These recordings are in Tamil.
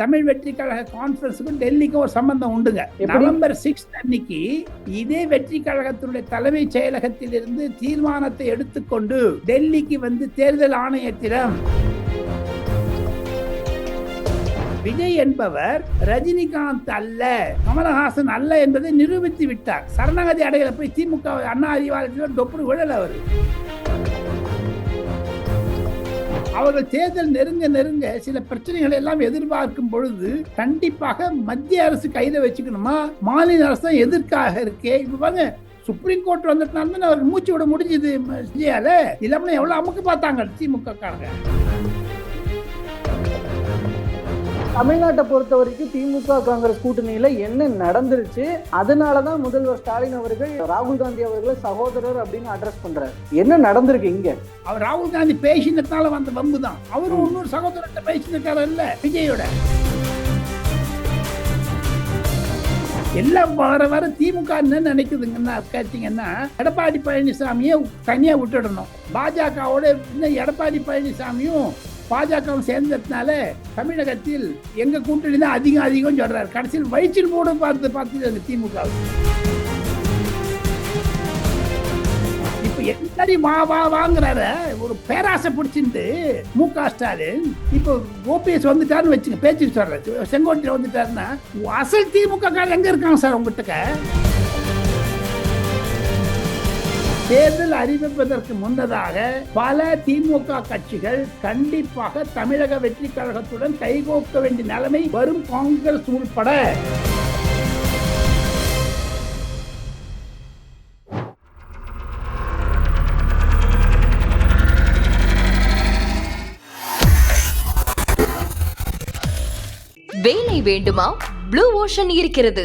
தமிழ் வெற்றி கழக கான்ஃபரன்ஸுக்கும் டெல்லிக்கும் ஒரு சம்பந்தம் உண்டுங்க? நவம்பர் சிக்ஸ் அன்னைக்கு இதே வெற்றி கழகத்தினுடைய தலைமைச் செயலகத்தில் இருந்து தீர்மானத்தை எடுத்துக்கொண்டு டெல்லிக்கு வந்து தேர்தல் ஆணையத்திடம் விஜய் என்பவர் ரஜினிகாந்த் அல்ல கமலஹாசன் அல்ல என்பதை நிரூபித்து விட்டார். சரணாகதி அடைகளை போய் திமுக அண்ணா அறிவாலயத்தில் டொப்புரு விழல அவர். அவர்கள் தேர்தல் நெருங்க நெருங்க சில பிரச்சனைகளை எல்லாம் எதிர்பார்க்கும் பொழுது கண்டிப்பாக மத்திய அரசு கையில வச்சுக்கணுமா? மாநில அரசு தான் எதிர்க்காக இருக்கே? இப்ப பாருங்க சுப்ரீம் கோர்ட் வந்துட்டனால அவருக்கு மூச்சு விட முடிஞ்சது விஜயால இல்லாமல் எவ்வளோ அமுக்கு பார்த்தாங்க திமுக காரங்க தமிழ்நாட்டை பொறுத்த வரைக்கும் திமுக காங்கிரஸ் கூட்டணியில என்ன நடந்துருச்சு அதனாலதான் முதல்வர் ஸ்டாலின் அவர்கள் ராகுல் காந்தி அவர்களை சகோதரர் அப்படின்னு அட்ரஸ் பண்றாரு. என்ன நடந்திருக்கு இங்க? அவர் ராகுல் காந்தி பேசினதுனால வந்த வம்பு தான். அவரும் இன்னொரு சகோதரர்கிட்ட பேசினக்கார இல்ல விஜயோட. எல்லாம் வர வர திமுக என்ன நினைக்குதுங்கன்னா கேட்டீங்கன்னா எடப்பாடி பழனிசாமியை தனியா விட்டுடணும். பாஜகவோட இன்னும் எடப்பாடி பழனிசாமியும் பாஜகவும் சேர்ந்ததுனால தமிழகத்தில் எங்க கூட்டணி தான் அதிகம் அதிகம் சொல்றாரு. கடைசியில் வயிற்றில் மூட பார்த்து பார்த்து அந்த திமுக. இப்போ எல்லாரி வா வா வாங்குறாரு. ஒரு பேராசை பிடிச்சிட்டு மு க ஸ்டாலின். இப்போ ஓபிஎஸ் வந்துட்டாருன்னு வச்சுங்க பேச்சு சொல்றாரு செங்கோட்டையில் வந்துட்டாருன்னா அசல் திமுக காரர் எங்க இருக்காங்க சார் உங்ககிட்ட? தேர்தல் அறிவிப்பதற்கு முன்னதாக பல திமுக கட்சிகள் கண்டிப்பாக தமிழக வெற்றி கழகத்துடன் கைகோக்க வேண்டிய நிலைமை வரும் காங்கிரஸ் உள்பட. வேலை வேண்டுமா? ப்ளூ ஓஷன் இருக்கிறது.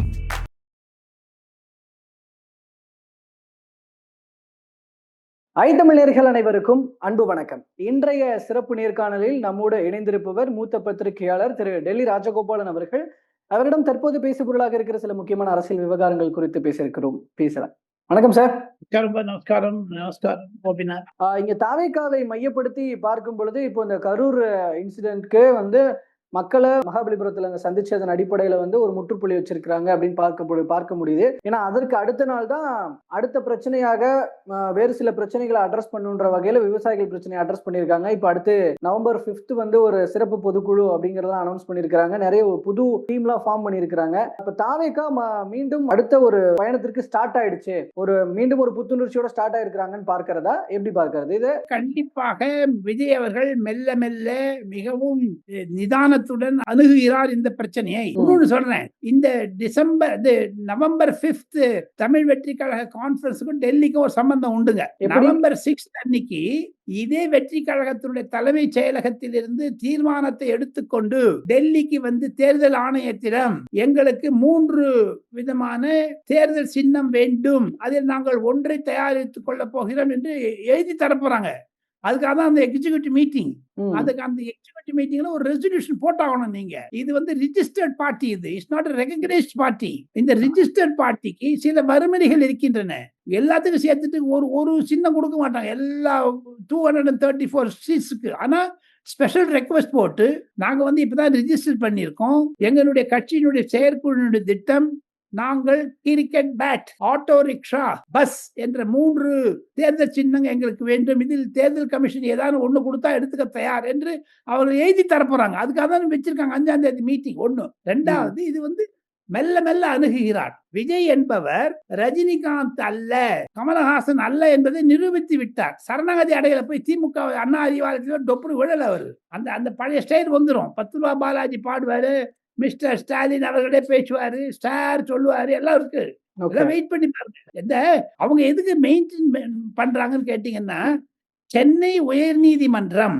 ஐந்தமிழர்கள் அனைவருக்கும் அன்பு வணக்கம். இன்றைய சிறப்பு நேர்காணலில் நம்மோடு இணைந்திருப்பவர் மூத்த பத்திரிகையாளர் திரு டெல்லி ராஜகோபாலன் அவர்கள். அவரிடம் தற்போது பேசு பொருளாக இருக்கிற சில முக்கியமான அரசியல் விவகாரங்கள் குறித்து பேசியிருக்கிறோம். பேசலாம். வணக்கம் சார். நமஸ்காரம். நமஸ்காரம். இங்க தாவேக்காவை மையப்படுத்தி பார்க்கும் பொழுது இப்போ இந்த கரூர் இன்சிடென்ட்க்கு வந்து மக்களை மகாபலிபுரத்துல அங்க சந்திச்சதன் அடிப்படையில வந்து ஒரு முற்றுப்புள்ளி வச்சிருக்கிறாங்க அப்படின்னு பார்க்க பார்க்க முடியுது. ஏன்னா அதற்கு அடுத்த நாள் தான் அடுத்த பிரச்சனையாக வேறு சில பிரச்சனைகளை அட்ரஸ் பண்ணுன்ற வகையில விவசாயிகள் பிரச்சனையை அட்ரஸ் பண்ணியிருக்காங்க. இப்போ அடுத்து நவம்பர் 5th வந்து ஒரு சிறப்பு பொதுக்குழு அப்படிங்கறதெல்லாம் அனௌன்ஸ் பண்ணியிருக்காங்க நிறைய புது புது டீம்லாம் ஃபார்ம் பண்ணிருக்காங்க இப்போ தாவேக்கா மீண்டும் அடுத்த ஒரு பயணத்திற்கு ஸ்டார்ட் ஆயிடுச்சு. ஒரு மீண்டும் ஒரு புத்துணர்ச்சியோட ஸ்டார்ட் ஆயிருக்கிறாங்கன்னு பார்க்கறதா? எப்படி பார்க்கறது? இது கண்டிப்பாக விஜய் அவர்கள் மெல்ல மெல்ல மிகவும் நிதான நிதானத்துடன் அணுகுகிறார் இந்த பிரச்சனையை. இன்னொன்னு சொல்றேன். இந்த டிசம்பர் இது நவம்பர் 5th தமிழ் வெற்றி கழக கான்ஃபரன்ஸுக்கும் டெல்லிக்கும் ஒரு சம்பந்தம் உண்டுங்க? நவம்பர் சிக்ஸ் அன்னைக்கு இதே வெற்றி கழகத்தினுடைய தலைமைச் செயலகத்தில் இருந்து தீர்மானத்தை எடுத்துக்கொண்டு டெல்லிக்கு வந்து தேர்தல் ஆணையத்திடம் எங்களுக்கு மூன்று விதமான தேர்தல் சின்னம் வேண்டும். அதில் நாங்கள் ஒன்றை தயாரித்துக் கொள்ளப் போகிறோம் என்று எழுதி தரப்போறாங்க அதுக்காக தான் அந்த எக்ஸிக்யூட்டிவ் மீட்டிங். அதுக்கு அந்த எக்ஸிக்யூட்டிவ் மீட்டிங்ல ஒரு ரெசல்யூஷன் போட்டாகணும் நீங்க. இது வந்து ரிஜிஸ்டர்ட் பார்ட்டி இது. இட்ஸ் நாட் ரெகக்னைஸ்ட் பார்ட்டி இந்த ரிஜிஸ்டர்ட் பார்ட்டிக்கு சில வறுமதிகள் இருக்கின்றன. எல்லாத்துக்கும் சேர்த்துட்டு ஒரு ஒரு சின்னம் கொடுக்க மாட்டாங்க. எல்லா two hundred and thirty four சீட்ஸுக்கு ஆனா ஸ்பெஷல் ரெக்வஸ்ட் போட்டு நாங்க வந்து இப்பதான் ரிஜிஸ்டர் பண்ணியிருக்கோம். எங்களுடைய கட்சியினுடைய செயற்குழுவினுடைய திட்டம் நாங்கள் cricket bat auto rickshaw bus என்ற மூன்று தேர்தல் சின்னங்க எங்களுக்கு வேண்டும். இதில் தேர்தல் கமிஷன் ஏதாவது ஒன்று கொடுத்தா எடுத்துக்க தயார் என்று அவர்கள் எழுதி தரப்போறாங்க. அதுக்காக தான் வச்சிருக்காங்க. அஞ்சாம் தேதி மீட்டிங் ஒன்று ரெண்டாவது இது வந்து மெல்ல மெல்ல அணுகுகிறார். விஜய் என்பவர் ரஜினிகாந்த் அல்ல கமலஹாசன் அல்ல என்பதை நிரூபித்து விட்டார். சரணாகதி அடையில போய் திமுக அண்ணா அறிவாலயத்தில் டொப்புரு விழல அவர். அந்த அந்த பழைய ஸ்டைல் வந்துடும் பத்து ரூபா பாலாஜி பாடுவாரு. மிஸ்டர் ஸ்டாலின் அவர்களே பேசுவாரு ஸ்டார் சொல்லுவாரு எல்லாம் இருக்கு. எல்லாம் வெயிட் பண்ணி பாருங்க. எந்த அவங்க எதுக்கு மெயின்டைன் பண்றாங்கன்னு கேட்டீங்கன்னா சென்னை உயர்நீதிமன்றம்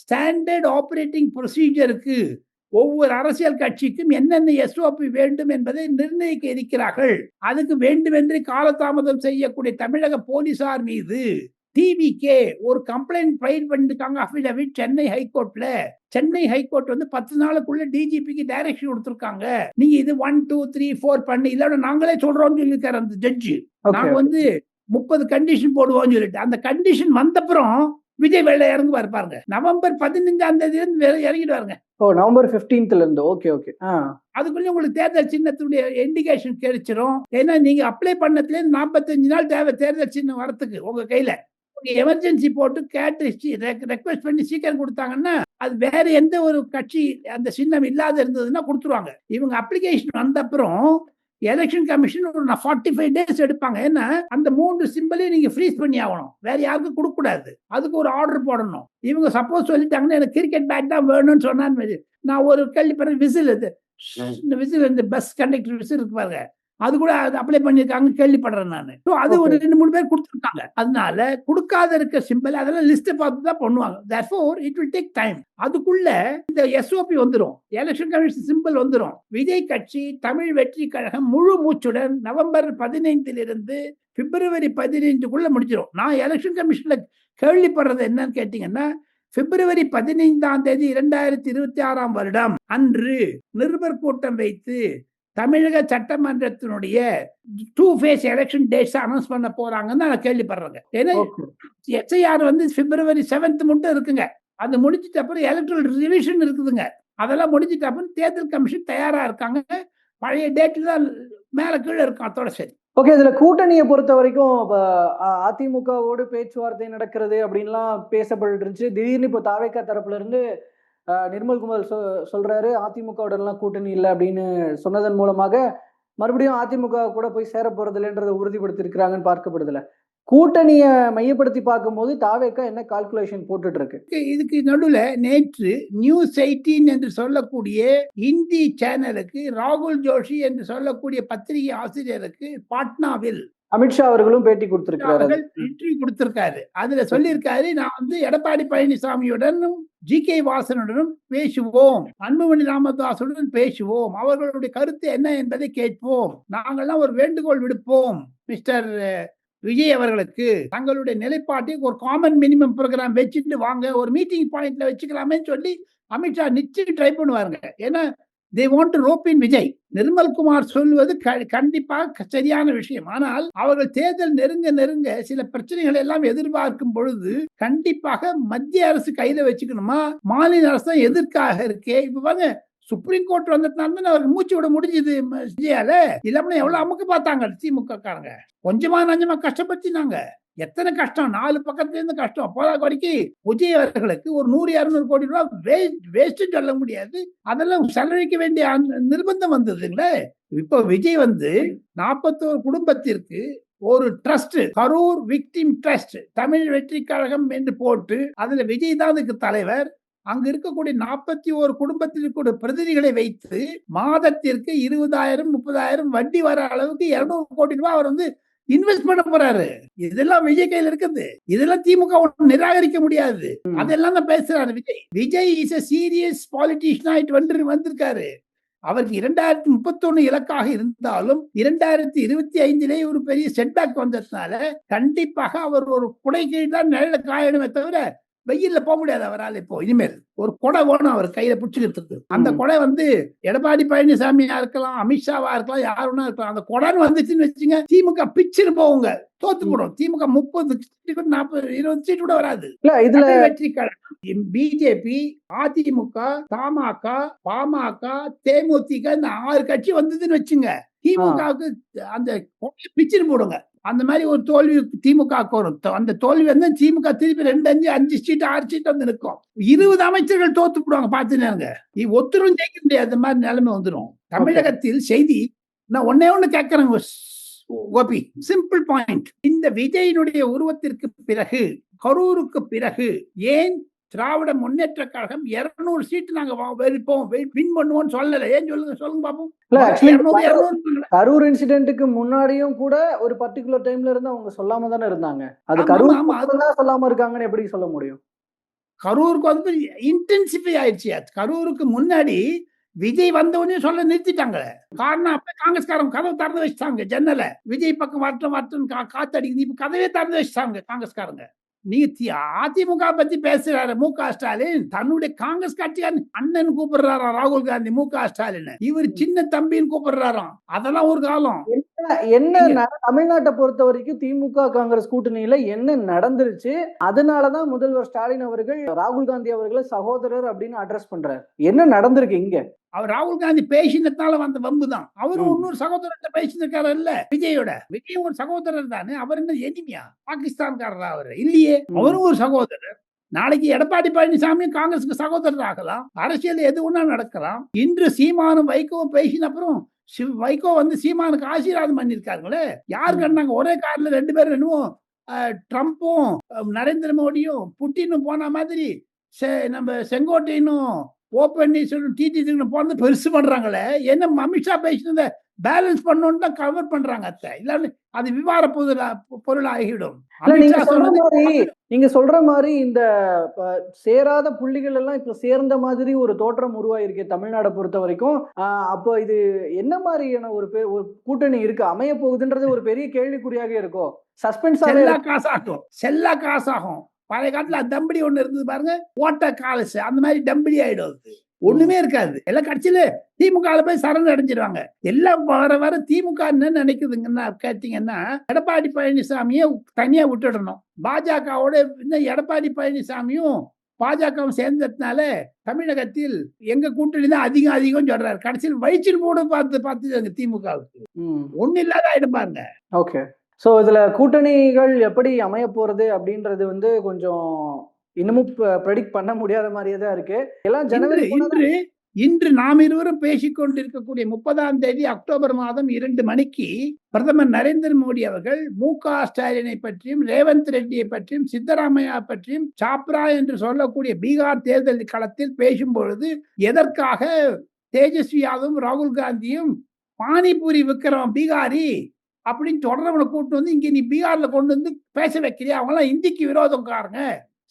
ஸ்டாண்டர்ட் ஆபரேட்டிங் ப்ரொசீஜருக்கு ஒவ்வொரு அரசியல் கட்சிக்கும் என்னென்ன எஸ்ஓபி வேண்டும் என்பதை நிர்ணயிக்க இருக்கிறார்கள். அதுக்கு வேண்டுமென்று காலதாமதம் செய்யக்கூடிய தமிழக போலீசார் மீது டிவிகே ஒரு கம்ப்ளைண்ட் ஃபைல் பண்ணிருக்காங்க அஃபிடவிட் சென்னை ஹைகோர்ட்ல சென்னை ஹைகோர்ட் வந்து பத்து நாளுக்குள்ள டிஜிபிக்கு டைரக்ஷன் கொடுத்துருக்காங்க. நீங்க இது ஒன் டூ த்ரீ ஃபோர் பண்ணி. இல்லைன்னா நாங்களே சொல்றோம்னு சொல்லியிருக்காரு அந்த ஜட்ஜு நாங்க வந்து முப்பது கண்டிஷன் போடுவோம்னு சொல்லிட்டு. அந்த கண்டிஷன் வந்தப்புறம் விஜய் வெளில இறங்குவார் பாருங்க. நவம்பர் பதினஞ்சாம் தேதி இருந்து இறங்கிடுவாருங்க. ஓ நவம்பர் 15th ல இருந்து ஓகே ஓகே அதுக்குள்ள உங்களுக்கு தேர்தல் சின்னத்துடைய இண்டிகேஷன் கிடைச்சிரும். ஏன்னா நீங்க அப்ளை பண்ணதுல இருந்து நாற்பத்தஞ்சு நாள் தேவை. தேர்தல் சின்னம் வரத்துக்கு உங்க கையில. எமர்ஜென்சி போட்டு கேட்டு ரெக்வெஸ்ட் பண்ணி சீக்கிரம் கொடுத்தாங்கன்னா அது வேற எந்த ஒரு கட்சி அந்த சின்னம் இல்லாத இருந்ததுன்னா கொடுத்துருவாங்க. இவங்க அப்ளிகேஷன் வந்த அப்புறம் எலெக்ஷன் கமிஷன் ஒரு ஃபார்ட்டி ஃபைவ் டேஸ் எடுப்பாங்க. ஏன்னா அந்த மூன்று சிம்பிளையும் நீங்கள் ஃப்ரீஸ் பண்ணி ஆகணும். வேற யாருக்கும் கொடுக்கக்கூடாது. அதுக்கு ஒரு ஆர்டர் போடணும். இவங்க சப்போஸ் சொல்லிட்டாங்கன்னா எனக்கு கிரிக்கெட் பேட் தான் வேணும்னு சொன்னான்னு நான் ஒரு கேள்வி விசில் இது இந்த விசில் இந்த பஸ் கண்டக்டர் விசில் இருக்கு பாருங்க. அது கூட அது அப்ளை பண்ணியிருக்காங்க கேள்விப்படுறேன் நான். ஸோ அது ஒரு. ரெண்டு மூணு பேர் கொடுத்துருக்காங்க. அதனால கொடுக்காத இருக்க சிம்பிள் அதெல்லாம் லிஸ்ட்டை பார்த்து தான் பண்ணுவாங்க. Therefore it will take time அதுக்குள்ள இந்த எஸ்ஓபி வந்துடும் எலெக்ஷன் கமிஷன் சிம்பிள் வந்துடும் விஜய் கட்சி தமிழ் வெற்றி கழகம் முழு மூச்சுடன் நவம்பர் பதினைந்திலிருந்து பிப்ரவரி பதினைஞ்சுக்குள்ள முடிச்சிடும் நான் எலெக்ஷன் கமிஷன்ல கேள்விப்படுறது என்னன்னு கேட்டீங்கன்னா பிப்ரவரி பதினைந்தாம் தேதி இரண்டாயிரத்தி இருபத்தி ஆறாம் வருடம். அன்று நிருபர் கூட்டம் வைத்து தமிழக சட்டமன்றத்தினுடைய two phase election dates announce பண்ண போறாங்கன்னு நான் கேள்விப்படுறேங்க. ஏன்னா எஸ்ஐஆர் வந்து பிப்ரவரி செவன்த் மட்டும் இருக்குங்க. அது முடிச்சிட்ட அப்புறம் எலக்ட்ரல் ரிவிஷன் இருக்குதுங்க. அதெல்லாம் முடிச்சிட்ட அப்புறம் தேர்தல் கமிஷன் தயாரா இருக்காங்க. பழைய டேட்டு தான் மேல கீழே இருக்கும். அதோட சரி. ஓகே இதுல கூட்டணியை பொறுத்த வரைக்கும் அதிமுகவோடு பேச்சுவார்த்தை நடக்கிறது அப்படின்லாம் பேசப்பட்டு இருந்துச்சு திடீர்னு இப்போ தாவேக்கா தரப்புல இருந்து நிர்மல்குமார் சொ சொல்கிறாரு அதிமுகவுடன்லாம் கூட்டணி இல்லை அப்படின்னு சொன்னதன் மூலமாக மறுபடியும் அதிமுக கூட போய் சேர போறது இல்லைன்றதை உறுதிப்படுத்தியிருக்கிறாங்கன்னு கூட்டணியை மையப்படுத்தி பார்க்கும்போது தாவேக்கா என்ன கால்குலேஷன் போட்டுட்டு இருக்கு இதுக்கு- இதுக்கு நடுவில் நேற்று நியூஸ் எயிட்டீன் என்று சொல்லக்கூடிய இந்தி சேனலுக்கு ராகுல் ஜோஷி என்று சொல்லக்கூடிய பத்திரிகை ஆசிரியருக்கு பாட்னாவில் அமித்ஷா அவர்களும் பேட்டி அவர்கள் இன்டர்வியூ கொடுத்திருக்காரு. அதுல சொல்லியிருக்காரு நான் வந்து எடப்பாடி பழனிசாமியுடனும் ஜி கே வாசனுடனும் பேசுவோம். அன்புமணி ராமதாசுடன் பேசுவோம். அவர்களுடைய கருத்து என்ன என்பதை கேட்போம். நாங்கள்லாம் ஒரு வேண்டுகோள் விடுப்போம் மிஸ்டர் விஜய் அவர்களுக்கு. தங்களுடைய நிலைப்பாட்டை ஒரு காமன் மினிமம் ப்ரோக்ராம் வச்சுட்டு வாங்க ஒரு மீட்டிங் பாயிண்ட்ல வச்சுக்கலாமேன்னு சொல்லி அமித்ஷா நிச்சயம் ட்ரை பண்ணுவாருங்க. ஏன்னா they want rope in Vijay Nirmalkumar சொல்வது க- கண்டிப்பாக சரியான விஷயம். ஆனால் அவர்கள் தேர்தல் நெருங்க நெருங்க சில பிரச்சனைகளை எல்லாம் எதிர்பார்க்கும் பொழுது கண்டிப்பாக மத்திய அரசு கையில வச்சுக்கணுமா? மாநில அரசு தான் எதிர்க்காக இருக்கே. இப்ப பாருங்க சுப்ரீம் கோர்ட் வந்ததுனால அவருக்கு மூச்சு விட முடிஞ்சது விஜயால இல்லாம எவ்வளவு அமுக்கு பார்த்தாங்க திமுக காரங்க கொஞ்சமா நஞ்சமா கஷ்டப்படுத்தினாங்க எத்தனை கஷ்டம்? நாலு பக்கத்துல இருந்து கஷ்டம். போதா வரைக்கும் விஜய் அவர்களுக்கு ஒரு நூறு இருநூறு கோடி ரூபாய் வேஸ்ட் வேஸ்ட் சொல்ல முடியாது. அதெல்லாம் செலவழிக்க வேண்டிய நிர்பந்தம் வந்ததுங்களே? இப்போ விஜய் வந்து நாற்பத்தோரு குடும்பத்திற்கு ஒரு trust Karur victim trust Tamil Vetri Kazhagam என்று போட்டு அதுல விஜய் தான் அதுக்கு தலைவர். அங்க இருக்கக்கூடிய நாற்பத்தி ஒரு குடும்பத்தில் இருக்கக்கூடிய பிரதிநிதிகளை வைத்து மாதத்திற்கு இருபதாயிரம் முப்பதாயிரம் வட்டி வர அளவுக்கு இருநூறு கோடி ரூபாய் அவர் வந்து இன்வெஸ்ட் பண்ண போறாரு. இதெல்லாம் விஜய் கையில இருக்குது. இதெல்லாம் திமுக நிராகரிக்க முடியாது. அதெல்லாம் தான் பேசுறாரு Vijay. Vijay is a serious politician ஆயிட்டு வந்து வந்திருக்காரு. அவருக்கு இரண்டாயிரத்தி முப்பத்தொன்னு இலக்காக இருந்தாலும் இரண்டாயிரத்தி இருபத்தி ஐந்திலே ஒரு பெரிய செட்பேக் வந்ததுனால கண்டிப்பாக அவர் ஒரு குடை கீழ் தான் நிழல காயணுமே தவிர வெயில்ல போக முடியாது அவரால் இப்போ. இனிமேல் ஒரு கொடை வேணும் அவர் கையில பிடிச்சிக்கிறதுக்கு. அந்த. கொடை வந்து எடப்பாடி பழனிசாமியா இருக்கலாம் அமித்ஷாவா இருக்கலாம் யாருன்னா இருக்கலாம். அந்த கொடைன்னு வந்துச்சுன்னு வச்சுங்க திமுக பிச்சுன்னு போகுங்க. தோத்து. போடும். திமுக முப்பது நாற்பது இருபது சீட்டு கூட வராது. இல்ல இதுல வெற்றி கழகம் பிஜேபி அதிமுக தமாக பாமக தேமுதிக இந்த ஆறு கட்சி வந்ததுன்னு வச்சுங்க. திமுகவுக்கு அந்த பிச்சுன்னு போடுங்க. அந்த மாதிரி ஒரு தோல்வி திமுக வரும். அந்த தோல்வி வந்து திமுக திருப்பி ரெண்டு அஞ்சு அஞ்சு சீட் ஆறு சீட் வந்து நிற்கும். இருபது அமைச்சர்கள் தோத்து போடுவாங்க பார்த்துனாங்க ஒத்துரும் ஜெயிக்க முடியாது. அந்த மாதிரி நிலைமை வந்துடும் தமிழகத்தில் செய்தி நான் ஒன்னே ஒண்ணு கேட்கறேங்க கோபி. சிம்பிள் பாயிண்ட் இந்த விஜயினுடைய உருவத்திற்கு பிறகு கரூருக்கு பிறகு ஏன் திராவிட முன்னேற்ற கழகம் 200 சீட்டு நாங்க வெறுப்போம். வின் பண்ணுவோம்னு சொல்லல. ஏன் சொல்லுங்க சொல்லுங்க பாப்போம். இல்ல ஆக்சுவலி 200, 200 கரூர் இன்சிடென்ட்டுக்கு முன்னாடியும் கூட ஒரு பர்டிகுலர் டைம்ல இருந்து அவங்க சொல்லாம தானே இருந்தாங்க. அது கரூர் சொல்லாம இருக்காங்கன்னு எப்படி சொல்ல முடியும்? கரூருக்கு வந்து இன்டென்சிஃபை ஆயிடுச்சு. கரூருக்கு முன்னாடி விஜய் வந்தவொடனே சொல்ல நிறுத்திட்டாங்க காரணம் அப்ப காங்கிரஸ்காரங்க கதவை திறந்து வச்சுட்டாங்க. ஜன்னல. விஜய் பக்கம் வரட்டும் வரட்டும் கா- காத்தடிக்குது. இப்ப கதவே திறந்து வச்சுட்டாங்க காங்கிரஸ்காரங்க. தி- அதிமுக பத்தி பேசுறாரு. மு க ஸ்டாலின். தன்னுடைய காங்கிரஸ் கட்சிக்காரன் அண்ணன் கூப்பிடுறாராம் ராகுல் காந்தி மு க ஸ்டாலின் இவர் சின்ன தம்பின்னு கூப்பிடுறாராம் அதெல்லாம் ஒரு காலம். என்ன நட- தமிழ்நாட்டை பொறுத்த வரைக்கும் திமுக காங்கிரஸ் கூட்டணியில என்ன நடந்துருச்சு அதனாலதான் முதல்வர் ஸ்டாலின் அவர்கள் ராகுல் காந்தி அவர்களை சகோதரர் அப்படின்னு அட்ரஸ் பண்றாரு. என்ன நடந்திருக்கு இங்க? அவர் ராகுல் காந்தி பேசினதுனால வந்த வம்பு தான் அவரும் ம். இன்னொரு சகோதரர்கிட்ட பேசியிருக்காரு இல்ல விஜயோட. விஜய் ஒரு சகோதரர் தானே அவர் என்ன எனிமியா? பாகிஸ்தான்காரரா அவர்? இல்லையே. அவரும் ஒரு சகோதரர். நாளைக்கு எடப்பாடி பழனிசாமி காங்கிரஸுக்கு சகோதரர் ஆகலாம் அரசியல் எது ஒண்ணா நடக்கலாம்? இன்று சீமானும் வைகோவும் பேசின அப்புறம் சி- வைகோ வந்து சீமானுக்கு ஆசீர்வாதம் பண்ணியிருக்காங்களே யார். கண்டாங்க ஒரே கார்ல ரெண்டு பேரும் என்னமோ அஹ், ட்ரம்ப்பும் நரேந்திர மோடியும் புட்டினும் போன மாதிரி நம்ம செங்கோட்டையனும் ஓப்பன் சொல்லி டிடி போனது பெருசு பண்றாங்களே. என்ன அமித்ஷா பேசினதை பேலன்ஸ் பண்ணணும்னு தான் கவர் பண்றாங்க அத்தை. இல்லாட்டி அது விவாத பொருளா பொருள் ஆகிடும் நீங்க சொல்ற மாதிரி நீங்க சொல்ற மாதிரி இந்த சேராத புள்ளிகள் எல்லாம் இப்ப சேர்ந்த மாதிரி ஒரு தோற்றம் உருவாயிருக்கு தமிழ்நாடை பொறுத்த வரைக்கும். அப்போ இது என்ன மாதிரியான ஒரு ஒரு கூட்டணி இருக்கு? அமைய போகுதுன்றது ஒரு பெரிய கேள்விக்குறியாக இருக்கும். சஸ்பென்ஸாவே செல்லா காசாகும். செல்லா காசாகும். பழைய காலத்துல தம்படி ஒண்ணு இருந்தது பாருங்க ஓட்ட காலசு. அந்த மாதிரி டம்படி ஆயிடும் அது. ஒண்ணுமே இருக்காது. எல்லாம் கட்சியில திமுக போய் சரண் அடைஞ்சிருவாங்க. எல்லாம் வர வர திமுக என்ன நினைக்குதுங்கன்னா கேட்டீங்கன்னா எடப்பாடி பழனிசாமியை தனியா விட்டுடணும். பாஜகவோட இந்த எடப்பாடி பழனிசாமியும் பாஜகவும் சேர்ந்ததுனால தமிழகத்தில் எங்க கூட்டணி தான் அதிகம் அதிகம் சொல்றாரு. கடைசியில் வயிற்றில் மூட பார்த்து பார்த்து திமுகவுக்கு. ஒண்ணு இல்லாத ஆயிடும் பாருங்க. ஓகே. ஸோ இதில் கூட்டணிகள் எப்படி அமைய போறது அப்படின்றது வந்து கொஞ்சம் இன்னமும் ப்ரெடிக்ட் பண்ண முடியாத மாதிரியே தான் இருக்கு. எல்லாம் ஜனவரி இன்று இன்று நாம் இருவரும் பேசிக்கொண்டிருக்கக்கூடிய முப்பதாம் தேதி அக்டோபர் மாதம் இரண்டு மணிக்கு பிரதமர் நரேந்திர மோடி அவர்கள் மு க ஸ்டாலினை பற்றியும் ரேவந்த் ரெட்டியை பற்றியும் சித்தராமையா பற்றியும் சாப்ரா என்று சொல்லக்கூடிய பீகார் தேர்தல் களத்தில் பேசும் பொழுது எதற்காக தேஜஸ்வி யாதவும் ராகுல் காந்தியும் பானிபூரி விக்ரம் பீகாரி அப்படின்னு தொடர்றவனை கூட்டு வந்து இங்க நீ பீகார்ல கொண்டு வந்து பேச வைக்கிறியா? அவங்களாம் இந்திக்கு விரோதம்காரங்க.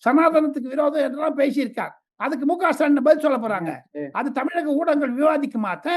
சனாதனத்துக்கு விரோதம் என்றெல்லாம் பேசியிருக்காங்க அதுக்கு மு க ஸ்டாலின் பதில் சொல்ல போறாங்க. அது தமிழக ஊடகங்கள் விவாதிக்குமாத்த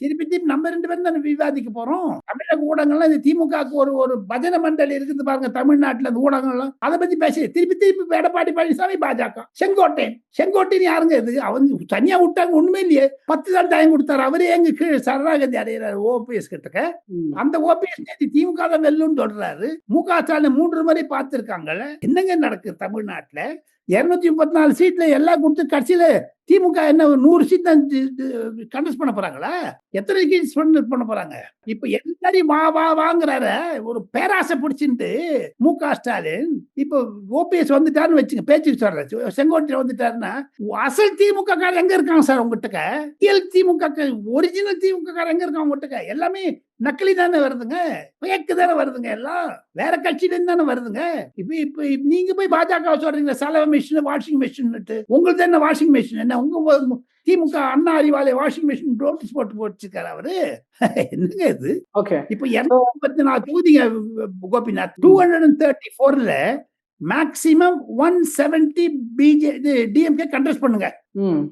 திருப்பி திருப்பி நம்ம ரெண்டு பேரும் தானே விவாதிக்க போறோம். தமிழக ஊடகங்கள்லாம் இந்த திமுகவுக்கு ஒரு ஒரு பஜனை மண்டல் இருக்குது பாருங்க தமிழ்நாட்டுல அந்த ஊடகங்கள்லாம். அதை பத்தி பேசி. திருப்பி திருப்பி எடப்பாடி பழனிசாமி பாஜக. செங்கோட்டையன் செங்கோட்டையன் யாருங்க இது? அவங்க தனியா விட்டாங்க ஒண்ணுமே இல்லையே. பத்து தான் டைம் கொடுத்தாரு. அவரே எங்க கீழே சரணாகதி அடைகிறாரு ஓபிஎஸ் கிட்டக்க. ம். அந்த ஓபிஎஸ் நேற்று திமுக தான் வெல்லுன்னு சொல்றாரு. மு க ஸ்டாலின் மூன்று முறை பார்த்திருக்காங்கல்ல. என்னங்க நடக்குது தமிழ்நாட்டுல? இருநூத்தி முப்பத்தி நாலு சீட்ல எல்லாம் கொடுத்து கடைசியில திமுக என்ன நூறு சீட் தான் கண்டஸ்ட் பண்ண போறாங்களா? எத்தனை சீட் பண்ண போறாங்க? இப்ப எல்லாரையும் வா வா வாங்குறாரு ஒரு பேராசை பிடிச்சிட்டு மு க ஸ்டாலின் இப்போ ஓபிஎஸ் வந்துட்டாருன்னு வச்சுங்க பேச்சுக்கு சொல்றேன் செங்கோட்டையில் வந்துட்டாருன்னா அசல் திமுக காரர் எங்க இருக்காங்க சார் உங்ககிட்ட? திமுக ஒரிஜினல் திமுக காரர் எங்க இருக்காங்க உங்ககிட்ட? எல்லாமே நக்கலி தானே வருதுங்க? பேக்கு தானே வருதுங்க எல்லாம்? வேற கட்சியில இருந்து தானே வருதுங்க? இப்ப இப்ப நீங்க போய் பாஜக சொல்றீங்க செலவு மிஷின் வாஷிங் மிஷின் உங்களுக்கு என்ன வாஷிங் மிஷின் என்ன உங்க DMK Anna Arivalaya washing machine notice போட்டு போட்டுருக்காரு அவரு? என்னங்க இது? ஓகே இப்ப இருநூத்தி முப்பத்தி நாலு தொகுதிங்க Gopinath. Two hundred and thirty ஃபோர்ல மேக்சிமம் ஒன் செவன்டி பிஜே இது டிஎம்கே கண்டஸ்ட் பண்ணுங்க.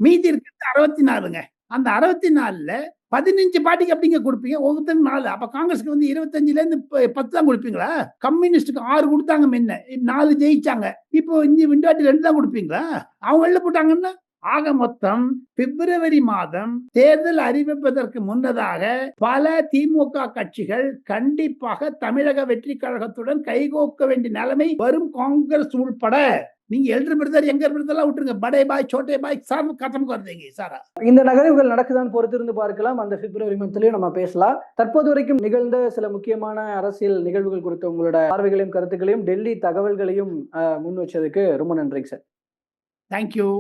மீதி இருக்கிறது அறுபத்தி நாலுங்க. அந்த அறுபத்தி நாலுல பதினஞ்சு பாட்டிக்கு அப்படிங்க கொடுப்பீங்க? ஒவ்வொருத்தருக்கு நாலு. அப்ப காங்கிரஸ்க்கு வந்து இருபத்தஞ்சிலேருந்து பத்து தான் கொடுப்பீங்களா? கம்யூனிஸ்டுக்கு ஆறு கொடுத்தாங்க முன்ன. நாலு ஜெயிச்சாங்க. இப்போ இந்த விண்டாட்டி ரெண்டு தான் கொடுப்பீங்களா? அவங்க வெளில போட்டாங்கன்னா ஆக மொத்தம் பிப்ரவரி மாதம் தேர்தல் அறிவிப்பதற்கு முன்னதாக பல திமுக கட்சிகள் கண்டிப்பாக தமிழக வெற்றி கழகத்துடன் கைகோக்க வேண்டிய நிலைமை வரும் காங்கிரஸ் உள்பட. நீங்க எல்டர் பிரதர் எங்க பிரதர்லாம் விட்டுருங்க. படே பாய் சோட்டே பாய் சார் கத்தம் கருதுங்க சாரா. இந்த நகர்வுகள் நடக்குதான்னு பொறுத்திருந்து பார்க்கலாம். அந்த பிப்ரவரி மந்த்லயும் நம்ம பேசலாம். தற்போது வரைக்கும் நிகழ்ந்த சில முக்கியமான அரசியல் நிகழ்வுகள் குறித்த உங்களோட பார்வைகளையும் கருத்துக்களையும் டெல்லி தகவல்களையும் முன் வச்சதுக்கு ரொம்ப நன்றிங்க சார். தேங்க்யூ